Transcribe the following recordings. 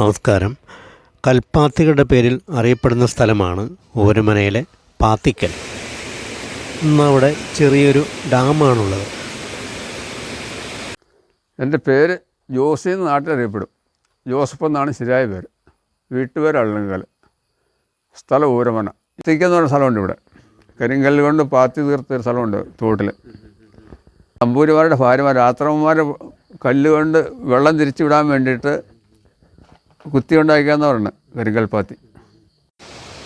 നമസ്കാരം. കൽപ്പാത്തികളുടെ പേരിൽ അറിയപ്പെടുന്ന സ്ഥലമാണ് ഓരമനയിലെ പാത്തിക്കൽ. ഇന്നവിടെ ചെറിയൊരു ഡാമാണുള്ളത്. എന്റെ പേര് ജോസി എന്ന് നാട്ടിലറിയപ്പെടും ജോസഫ് എന്നാണ് ശരിയായ പേര്. വീട്ടുപേര് അള്ളങ്കൽ സ്ഥലം ഊരമന തിക്കെന്ന് പറഞ്ഞ സ്ഥലമുണ്ട് ഇവിടെ. കരിങ്കല്ല് കൊണ്ട് പാത്തി തീർത്തൊരു സ്ഥലമുണ്ട് തോട്ടിൽ അമ്പൂരിമാരുടെ ഭാര്യമാർ രാത്രമ്മമാർ കല്ല് കൊണ്ട് വെള്ളം തിരിച്ചു വിടാൻ വേണ്ടിയിട്ട് കുത്തി ഉണ്ടാക്കിയെന്ന് പറയുന്നത് കരിങ്കൽ പാത്തി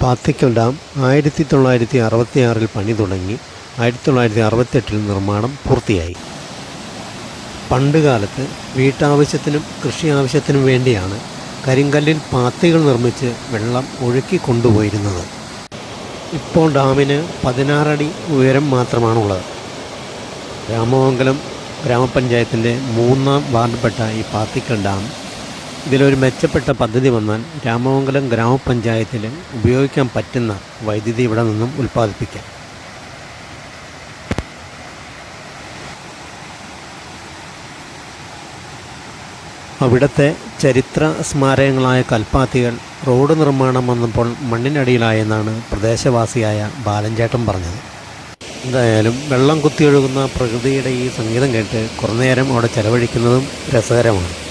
പാത്തിക്കൽ ഡാം ആയിരത്തി തൊള്ളായിരത്തി അറുപത്തി ആറിൽ പണി തുടങ്ങി ആയിരത്തി തൊള്ളായിരത്തി അറുപത്തെട്ടിൽ നിർമ്മാണം പൂർത്തിയായി. പണ്ടുകാലത്ത് വീട്ടാവശ്യത്തിനും കൃഷി ആവശ്യത്തിനും വേണ്ടിയാണ് കരിങ്കല്ലിൽ പാത്തികൾ നിർമ്മിച്ച് വെള്ളം ഒഴുക്കി കൊണ്ടുപോയിരുന്നത്. ഇപ്പോൾ ഡാമിന് പതിനാറടി ഉയരം മാത്രമാണുള്ളത്. രാമമംഗലം ഗ്രാമപഞ്ചായത്തിന്റെ മൂന്നാം വാർഡിൽപ്പെട്ട ഈ പാത്തിക്കൽ ഡാം ഇതിലൊരു മെച്ചപ്പെട്ട പദ്ധതി വന്നാൽ രാമമംഗലം ഗ്രാമപഞ്ചായത്തിൽ ഉപയോഗിക്കാൻ പറ്റുന്ന വൈദ്യുതി ഇവിടെ നിന്നും ഉൽപ്പാദിപ്പിക്കാം. അവിടുത്തെ ചരിത്ര സ്മാരകങ്ങളായ കൽപ്പാത്തികൾ റോഡ് നിർമ്മാണം വന്നപ്പോൾ മണ്ണിനടിയിലായെന്നാണ് പ്രദേശവാസിയായ ബാലൻചേട്ടൻ പറഞ്ഞത്. എന്തായാലും വെള്ളം കുത്തിയൊഴുകുന്ന പ്രകൃതിയുടെ ഈ സംഗീതം കേട്ട് കുറേ നേരം അവിടെ ചെലവഴിക്കുന്നതും രസകരമാണ്.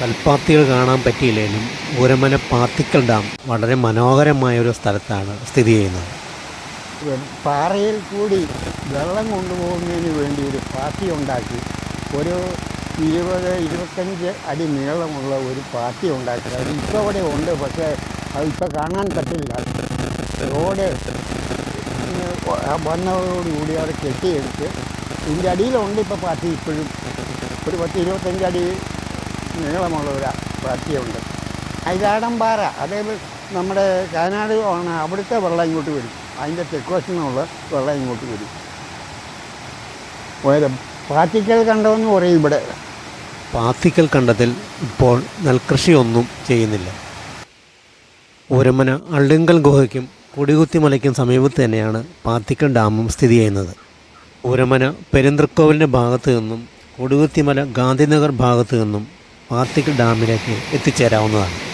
കൽപ്പാത്തികൾ കാണാൻ പറ്റിയില്ലെങ്കിലും ഊരമന പാത്തിക്കൽ ഡാം വളരെ മനോഹരമായ ഒരു സ്ഥലത്താണ് സ്ഥിതി ചെയ്യുന്നത്. പാറയിൽ കൂടി വെള്ളം കൊണ്ടുപോകുന്നതിന് വേണ്ടി ഒരു പാത്തി ഉണ്ടാക്കി. ഒരു ഇരുപത് ഇരുപത്തഞ്ച് അടി നീളമുള്ള ഒരു പാത്തി ഉണ്ടാക്കി. അത് ഇപ്പോൾ അവിടെ ഉണ്ട് പക്ഷേ അത് ഇപ്പോൾ കാണാൻ പറ്റില്ല. റോഡ് വന്നതോടുകൂടി അവിടെ കെട്ടിയെടുത്ത്. ഇതിന്റെ അടിയിലുണ്ട് ഇപ്പോൾ പാത്തി ഇപ്പോഴും. ഒരു പത്ത് ഇരുപത്തഞ്ച് അടി നീളമുള്ള ഒരു പാത്തിയുണ്ട് ഐരാടംപാറ അതേ നമ്മുടെ കാനാട് ആണ് അവിടുത്തെ വെള്ളം ഇങ്ങോട്ട് വരും. അതിന്റെ തെക്കുവശത്തു നിന്നുള്ള വെള്ളം ഇങ്ങോട്ട് വരും. ഉയരം. പാത്തിക്കൽ കണ്ടമെന്ന് പറയും ഇവിടെ. പാത്തിക്കൽ കണ്ടതിൽ ഇപ്പോൾ നെൽകൃഷിയൊന്നും ചെയ്യുന്നില്ല. ഒരമന അള്ളിങ്കൽ ഗുഹയ്ക്കും കൊടികുത്തിമലയ്ക്കും സമീപത്ത് തന്നെയാണ് പാത്തിക്കൽ ഡാമും സ്ഥിതി ചെയ്യുന്നത്. ഒരമന പെരുന്തൃക്കോവിലിന്റെ ഭാഗത്തു നിന്നും കൊടികുത്തിമല ഗാന്ധിനഗർ ഭാഗത്തു നിന്നും പാത്തിക്കൽ ഡാമിലേക്ക് എത്തിച്ചേരാവുന്നതാണ്.